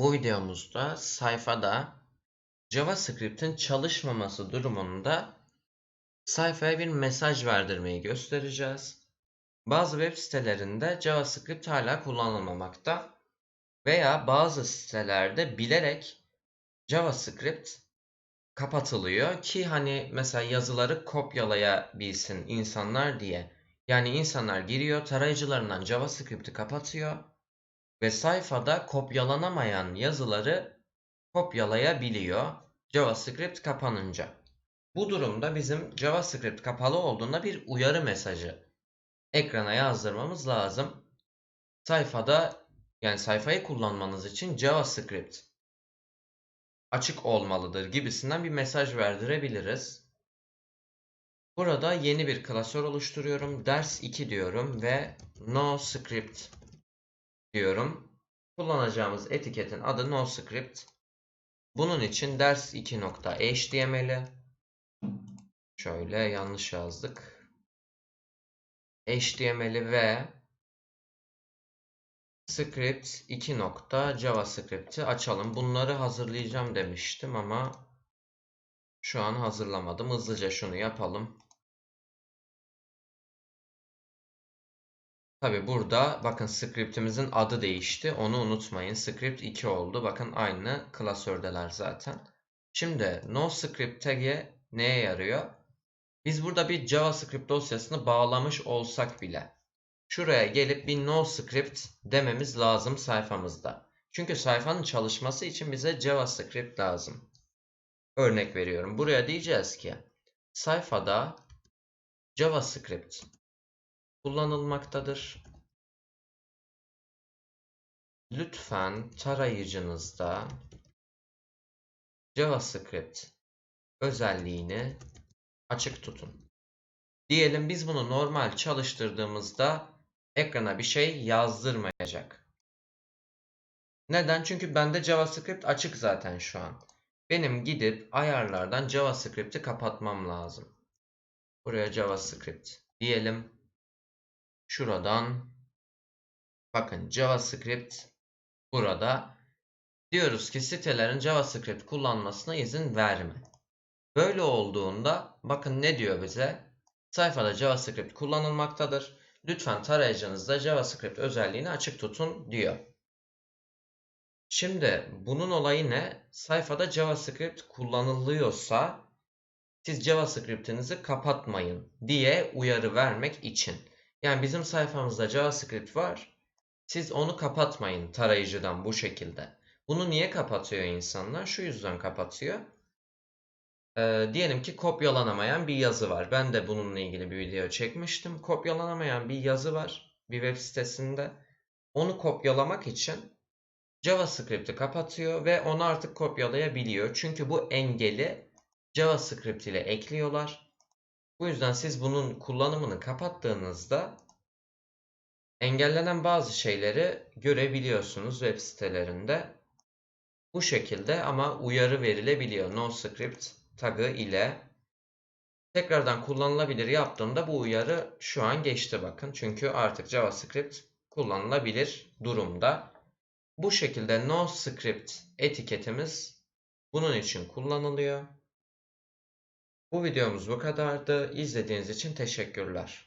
Bu videomuzda sayfada JavaScript'in çalışmaması durumunda sayfaya bir mesaj verdirmeyi göstereceğiz. Bazı web sitelerinde JavaScript hala kullanılmamakta veya bazı sitelerde bilerek JavaScript kapatılıyor ki hani mesela yazıları kopyalayabilsin insanlar diye. Yani insanlar giriyor tarayıcılarından JavaScript'i kapatıyor ve sayfada kopyalanamayan yazıları kopyalayabiliyor JavaScript kapanınca. Bu durumda bizim JavaScript kapalı olduğunda bir uyarı mesajı ekrana yazdırmamız lazım. Sayfada yani sayfayı kullanmanız için JavaScript açık olmalıdır gibisinden bir mesaj verdirebiliriz. Burada yeni bir klasör oluşturuyorum. Ders 2 diyorum ve no script diyorum. Kullanacağımız etiketin adı noScript. Bunun için ders 2.html'i şöyle yanlış yazdık. HTML'i ve script 2. JavaScript'i açalım. Bunları hazırlayacağım demiştim ama şu an hazırlamadım. Hızlıca şunu yapalım. Tabi burada bakın scriptimizin adı değişti. Onu unutmayın. Script 2 oldu. Bakın aynı klasördeler zaten. Şimdi noScript tag'i neye yarıyor? Biz burada bir JavaScript dosyasını bağlamış olsak bile şuraya gelip bir noScript dememiz lazım sayfamızda. Çünkü sayfanın çalışması için bize JavaScript lazım. Örnek veriyorum. Buraya diyeceğiz ki sayfada JavaScript kullanılmaktadır. Lütfen tarayıcınızda JavaScript özelliğini açık tutun. Diyelim biz bunu normal çalıştırdığımızda ekrana bir şey yazdırmayacak. Neden? Çünkü bende JavaScript açık zaten şu an. Benim gidip ayarlardan JavaScript'i kapatmam lazım. Buraya JavaScript diyelim. Şuradan bakın JavaScript burada diyoruz ki sitelerin JavaScript kullanmasına izin verme. Böyle olduğunda bakın ne diyor bize? Sayfada JavaScript kullanılmaktadır. Lütfen tarayıcınızda JavaScript özelliğini açık tutun diyor. Şimdi bunun olayı ne? Sayfada JavaScript kullanılıyorsa siz JavaScript'inizi kapatmayın diye uyarı vermek için. Yani bizim sayfamızda JavaScript var. Siz onu kapatmayın tarayıcıdan bu şekilde. Bunu niye kapatıyor insanlar? Şu yüzden kapatıyor. Ee, diyelim ki kopyalanamayan bir yazı var. Ben de bununla ilgili bir video çekmiştim. Kopyalanamayan bir yazı var bir web sitesinde. Onu kopyalamak için JavaScript'i kapatıyor ve onu artık kopyalayabiliyor. Çünkü bu engeli JavaScript ile ekliyorlar. Bu yüzden siz bunun kullanımını kapattığınızda engellenen bazı şeyleri görebiliyorsunuz web sitelerinde. Bu şekilde ama uyarı verilebiliyor. NoScript tagı ile tekrardan kullanılabilir yaptığımda bu uyarı şu an geçti bakın. Çünkü artık JavaScript kullanılabilir durumda. Bu şekilde NoScript etiketimiz bunun için kullanılıyor. Bu videomuz bu kadardı. İzlediğiniz için teşekkürler.